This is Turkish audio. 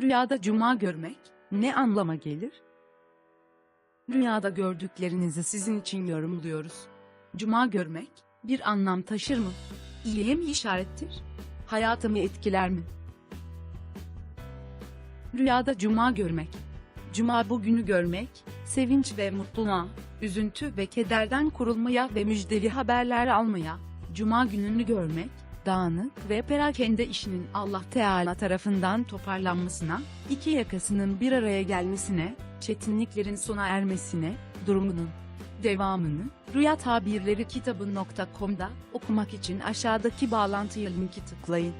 Rüyada cuma görmek ne anlama gelir? Rüyada gördüklerinizi sizin için yorumluyoruz. Cuma görmek bir anlam taşır mı? İyiye mi işarettir? Hayatımı etkiler mi? Rüyada cuma görmek. Cuma bugünü görmek, sevinç ve mutluluğa, üzüntü ve kederden kurulmaya ve müjdeli haberler almaya, cuma gününü görmek, dağınık ve perakende işinin Allah Teala tarafından toparlanmasına, iki yakasının bir araya gelmesine, çetinliklerin sona ermesine, durumunun devamını, Rüya Tabirleri kitabı.com'da okumak için aşağıdaki bağlantıya linki tıklayın.